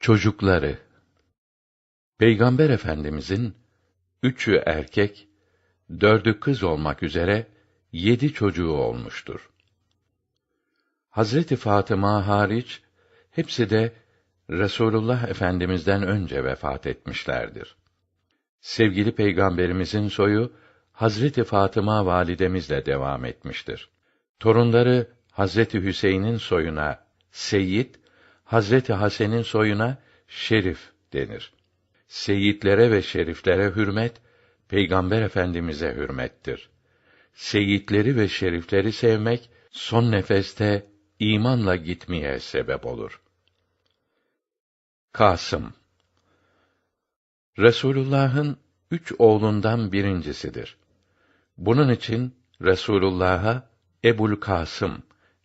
Çocukları Peygamber Efendimizin üçü erkek, dördü kız olmak üzere yedi çocuğu olmuştur. Hazreti Fatıma hariç hepsi de Resulullah Efendimizden önce vefat etmişlerdir. Sevgili Peygamberimizin soyu Hazreti Fatıma validemizle devam etmiştir. Torunları Hazreti Hüseyin'in soyuna Seyyid, Hazreti Hasen'in soyuna Şerif denir. Seyitlere ve şeriflere hürmet, Peygamber Efendimize hürmettir. Seyitleri ve şerifleri sevmek, son nefeste imanla gitmeye sebep olur. Kasım Resulullah'ın üç oğlundan birincisidir. Bunun için Resulullah'a Ebul Kasım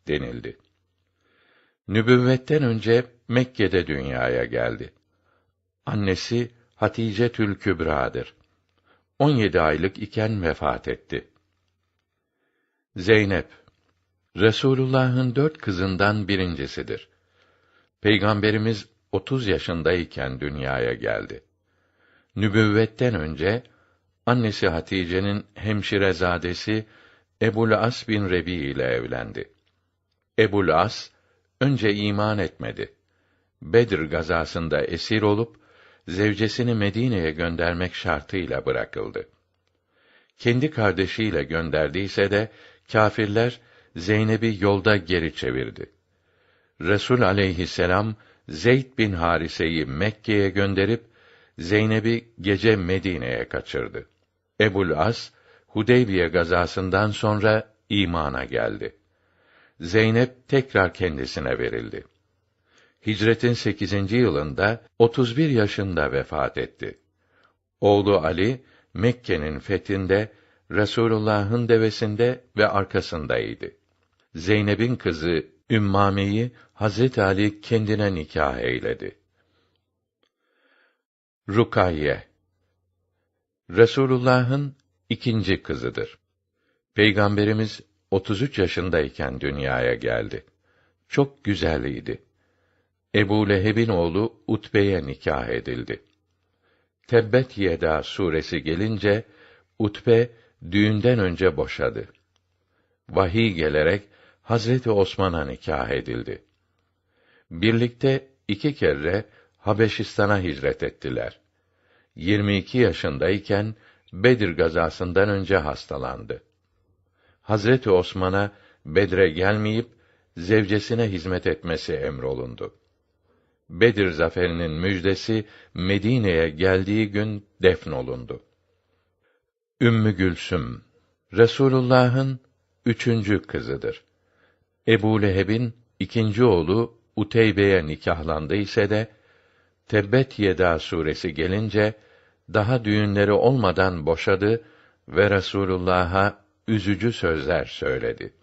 denildi. Nübüvvetten önce Mekke'de dünyaya geldi. Annesi Hatice Tül Kübra'dır. 17 aylık iken vefat etti. Zeynep Resulullah'ın dört kızından birincisidir. Peygamberimiz 30 yaşındayken dünyaya geldi. Nübüvvetten önce annesi Hatice'nin hemşirezadesi Ebul As bin Rebi ile evlendi. Ebul As önce iman etmedi. Bedir gazasında esir olup zevcesini Medine'ye göndermek şartıyla bırakıldı. Kendi kardeşiyle gönderdiyse de kâfirler Zeynep'i yolda geri çevirdi. Resul aleyhisselam Zeyd bin Harise'yi Mekke'ye gönderip Zeynep'i gece Medine'ye kaçırdı. Ebul As Hudeybiye gazasından sonra imana geldi. Zeynep tekrar kendisine verildi. Hicretin 8. yılında 31 yaşında vefat etti. Oğlu Ali Mekke'nin fethinde Resulullah'ın devesinde ve arkasındaydı. Zeynep'in kızı Ümmame'yi Hazret Ali kendine nikah eyledi. Rukayye Resulullah'ın ikinci kızıdır. Peygamberimiz 33 yaşındayken dünyaya geldi. Çok güzeliydi. Ebu Leheb'in oğlu Utbe'ye nikah edildi. Tebbet Yeda suresi gelince Utbe düğünden önce boşadı. Vahiy gelerek Hazreti Osman'a nikah edildi. Birlikte iki kere Habeşistan'a hicret ettiler. 22 yaşındayken Bedir gazasından önce hastalandı. Hazreti Osman'a Bedre gelmeyip zevcesine hizmet etmesi emrolundu. Bedir zaferinin müjdesi Medine'ye geldiği gün defnolundu. Ümmü Gülsüm Resulullah'ın üçüncü kızıdır. Ebu Leheb'in ikinci oğlu Uteybe'ye nikahlandı ise de Tebbet Yeda suresi gelince daha düğünleri olmadan boşadı ve Resulullah'a üzücü sözler söyledi.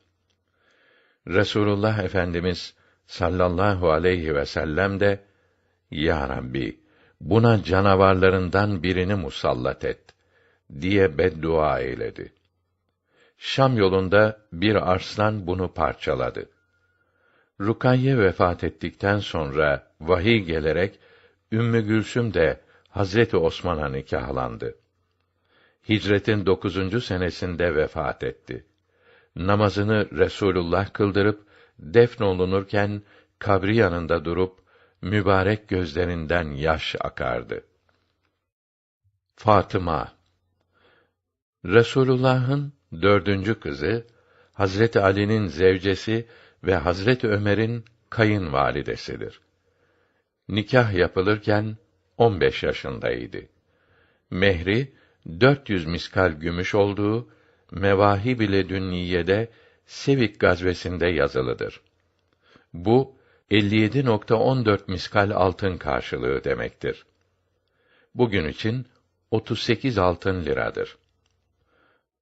Resulullah Efendimiz sallallahu aleyhi ve sellem de Ya Rabbi buna canavarlarından birini musallat et diye beddua eyledi. Şam yolunda bir arslan bunu parçaladı. Rukayye vefat ettikten sonra vahiy gelerek Ümmü Gülsüm de Hazreti Osman'a nikahlandı. Hicretin dokuzuncu senesinde vefat etti. Namazını Resulullah kıldırıp defnolunurken kabri yanında durup mübarek gözlerinden yaş akardı. Fatıma Resulullah'ın dördüncü kızı, Hazreti Ali'nin zevcesi ve Hazreti Ömer'in kayınvalidesidir. Nikah yapılırken 15 yaşındaydı. Mehri 400 miskal gümüş olduğu Mevahib ile Dünniye'de Sevik gazvesinde yazılıdır. Bu 57.14 miskal altın karşılığı demektir. Bugün için 38 altın liradır.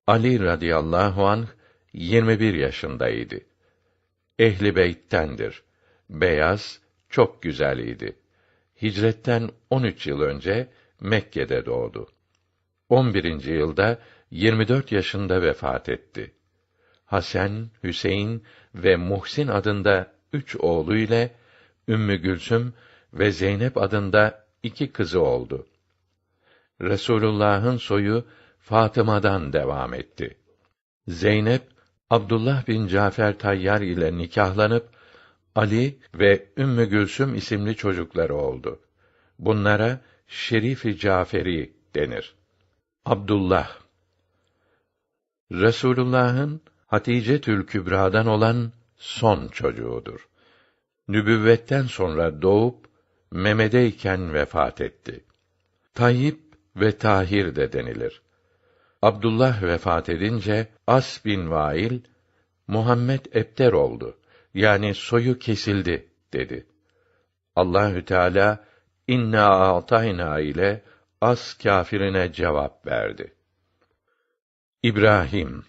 Ali radıyallahu anh 21 yaşındaydı. Ehli beyttendir. Beyaz, çok güzel idi. Hicretten 13 yıl önce Mekke'de doğdu. 11. yılda 24 yaşında vefat etti. Hasan, Hüseyin ve Muhsin adında üç oğlu ile Ümmü Gülsüm ve Zeynep adında iki kızı oldu. Resulullah'ın soyu Fatıma'dan devam etti. Zeynep Abdullah bin Cafer Tayyar ile nikahlanıp Ali ve Ümmü Gülsüm isimli çocukları oldu. Bunlara Şerifi Caferi denir. Abdullah Resulullah'ın Hatice Tül Kübra'dan olan son çocuğudur. Nübüvvetten sonra doğup memedeyken vefat etti. Tayyip ve Tahir de denilir. Abdullah vefat edince As bin Vail Muhammed ebter oldu. Yani soyu kesildi dedi. Allahü Teala inna a'tayna ile as kâfirine cevap verdi. İbrahim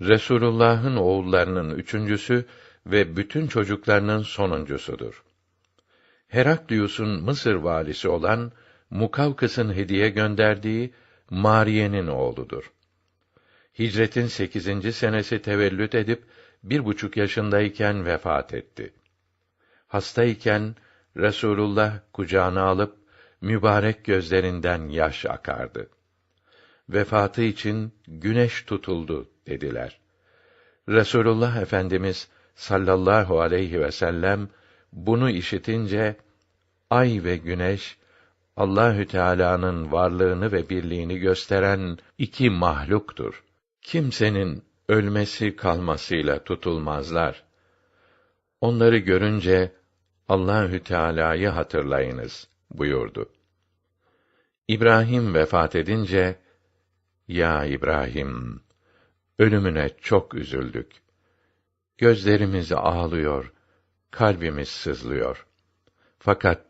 Resulullah'ın oğullarının üçüncüsü ve bütün çocuklarının sonuncusudur. Heraklius'un Mısır valisi olan Mukavkıs'ın hediye gönderdiği Mariye'nin oğludur. Hicretin sekizinci senesi tevellüt edip bir buçuk yaşındayken vefat etti. Hastayken Resulullah kucağına alıp mübarek gözlerinden yaş akardı. Vefatı için güneş tutuldu dediler. Resulullah Efendimiz sallallahu aleyhi ve sellem bunu işitince ay ve güneş Allahü Teala'nın varlığını ve birliğini gösteren iki mahluktur. Kimsenin ölmesi kalmasıyla tutulmazlar. Onları görünce Allahü Teala'yı hatırlayınız buyurdu. İbrahim vefat edince ya İbrahim ölümüne çok üzüldük. Gözlerimiz ağlıyor, kalbimiz sızlıyor. Fakat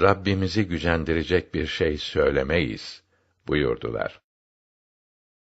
Rabbimizi gücendirecek bir şey söylemeyiz buyurdular.